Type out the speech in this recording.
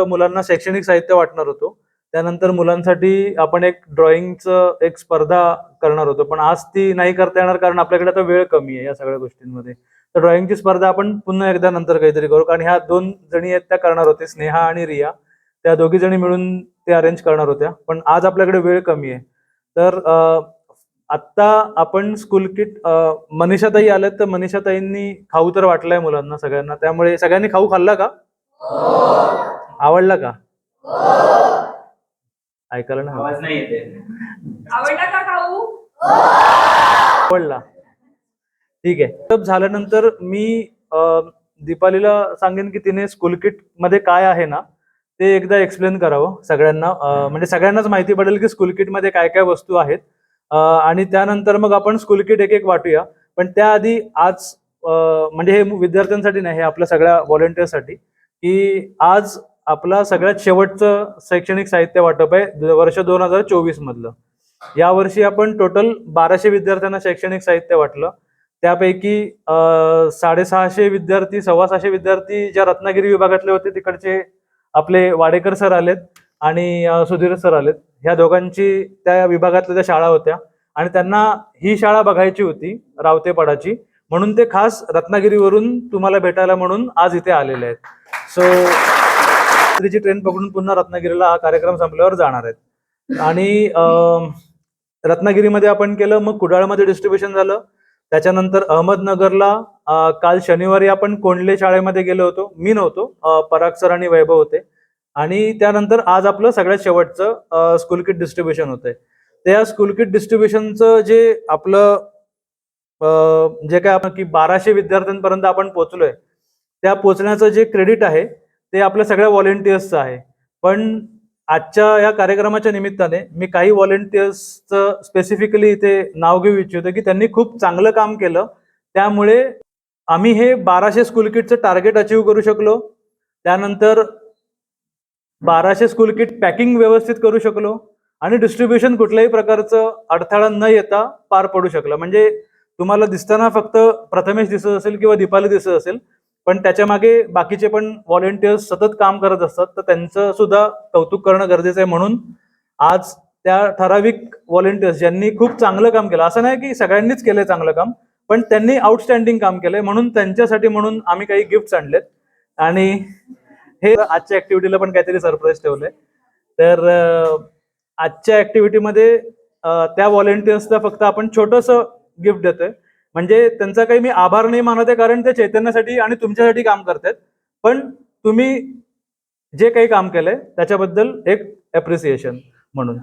मुलांना शैक्षणिक साहित्य वाटणार होतो. त्यानंतर मुलांसाठी आपण एक ड्रॉइंगचं एक स्पर्धा करणार होतो. पण आज ती नाही करता येणार कारण आपल्याकडे आता वेळ कमी आहे या सगळ्या गोष्टींमध्ये. तर ड्रॉइंगची स्पर्धा आपण पुन्हा एकदा नंतर काहीतरी करू. कारण ह्या दोन जणी आहेत त्या करणार होते स्नेहा आणि रिया. त्या दोघी जणी मिळून ते अरेंज करणार होत्या. पण आज आपल्याकडे वेळ कमी आहे. तर आत्ता आपण स्कूल किट मनीषाताई आल्यात तर मनीषाताईंनी खाऊ तर वाटलाय मुलांना सगळ्यांना. त्यामुळे सगळ्यांनी खाऊ खाल्ला का? हो. आवडला का? ऐकायला नाही आवाज नाही येते आवडला का खाऊ आवडला. ठीक आहे. तर झाल्यानंतर मी दीपालीला सांगेन की तिने स्कूल किटमध्ये काय आहे ना ते एकदा एक्सप्लेन करावं सगळ्यांना. म्हणजे सगळ्यांनाच माहिती पडेल की स्कूल किटमध्ये काय काय वस्तू आहेत. आणि त्यानंतर मग आपण स्कूल किट एक एक वाटूया. पण त्याआधी आज म्हणजे हे विद्यार्थ्यांसाठी नाही हे आपल्या सगळ्या व्हॉलेंटिअरसाठी की आज आपला सगळ्यात शेवटचं शैक्षणिक साहित्य वाटप आहे वर्ष दोन हजार चोवीस मधलं. यावर्षी आपण टोटल बाराशे विद्यार्थ्यांना शैक्षणिक साहित्य वाटलं. त्यापैकी साडेसहाशे विद्यार्थी सव्वा सहाशे विद्यार्थी ज्या रत्नागिरी विभागातले होते तिकडचे आपले वाडेकर सर आलेत आणि सुधीर सर आलेत. ह्या दोघांची त्या विभागातल्या त्या शाळा होत्या आणि त्यांना ही शाळा बघायची होती रावतेपाडाची. म्हणून ते खास रत्नागिरीवरून तुम्हाला भेटायला म्हणून आज इथे आलेले आहेत. सो रात्रीची ट्रेन पकडून पुन्हा रत्नागिरीला हा कार्यक्रम संपल्यावर जाणार आहेत. आणि रत्नागिरीमध्ये आपण केलं मग कुडाळमध्ये डिस्ट्रीब्युशन झालं. त्याच्यानंतर अहमदनगरला काल शनिवारी आपण कोंडले शाळेमध्ये गेलो होतो. मी नव्हतो. पराग सर आणि वैभव होते. आणि त्यानंतर आज आपलं सगळ्यात शेवटचं स्कूल किट डिस्ट्रीब्युशन होतंय. त्या स्कूल किट डिस्ट्रीब्युशनचं जे आपलं जे काय आपण की बाराशे विद्यार्थ्यांपर्यंत आपण पोचलोय त्या पोचण्याचं जे क्रेडिट आहे ते आपल्या सगळ्या व्हॉलेंटियर्सचं आहे. पण आजच्या या कार्यक्रमाच्या निमित्ताने मी काही व्हॉलेंटियर्सचं स्पेसिफिकली इथे नाव घेऊ इच्छितो की त्यांनी खूप चांगलं काम केलं. त्यामुळे आम्ही हे बाराशे स्कूल किटचं टार्गेट अचीव करू शकलो. त्यानंतर बाराशे स्कूल किट पॅकिंग व्यवस्थित करू शकलो. आणि डिस्ट्रीब्युशन कुठल्याही प्रकारचं अडथळा न येता पार पडू शकलं. म्हणजे तुम्हाला दिसताना फक्त प्रथमेश दिसत असेल किंवा दीपाली दिसत असेल पण त्याच्यामागे बाकीचे पण व्हॉलेंटियर्स सतत काम करत असतात तर त्यांचं सुद्धा कौतुक करणं गरजेचं आहे म्हणून आज त्या ठराविक व्हॉलेंटियर्स ज्यांनी खूप चांगलं काम केलं असं नाही की सगळ्यांनीच केलंय चांगलं काम पण त्यांनी आउटस्टँडिंग काम केलंय म्हणून त्यांच्यासाठी म्हणून आम्ही काही गिफ्ट्स आणलेत. आणि हे आजच्या ऍक्टिव्हिटीला पण काहीतरी सरप्राईज ठेवलंय. तर आजच्या ऍक्टिव्हिटीमध्ये त्या व्हॉलेंटियर्सला फक्त आपण छोटस गिफ्ट देतोय. म्हणजे त्यांचा काही मी आभार नाही मानत आहे कारण ते चैतन्यासाठी आणि तुमच्यासाठी काम करतायत. पण तुम्ही जे काही काम केलंय त्याच्याबद्दल एक अप्रिसिएशन म्हणून.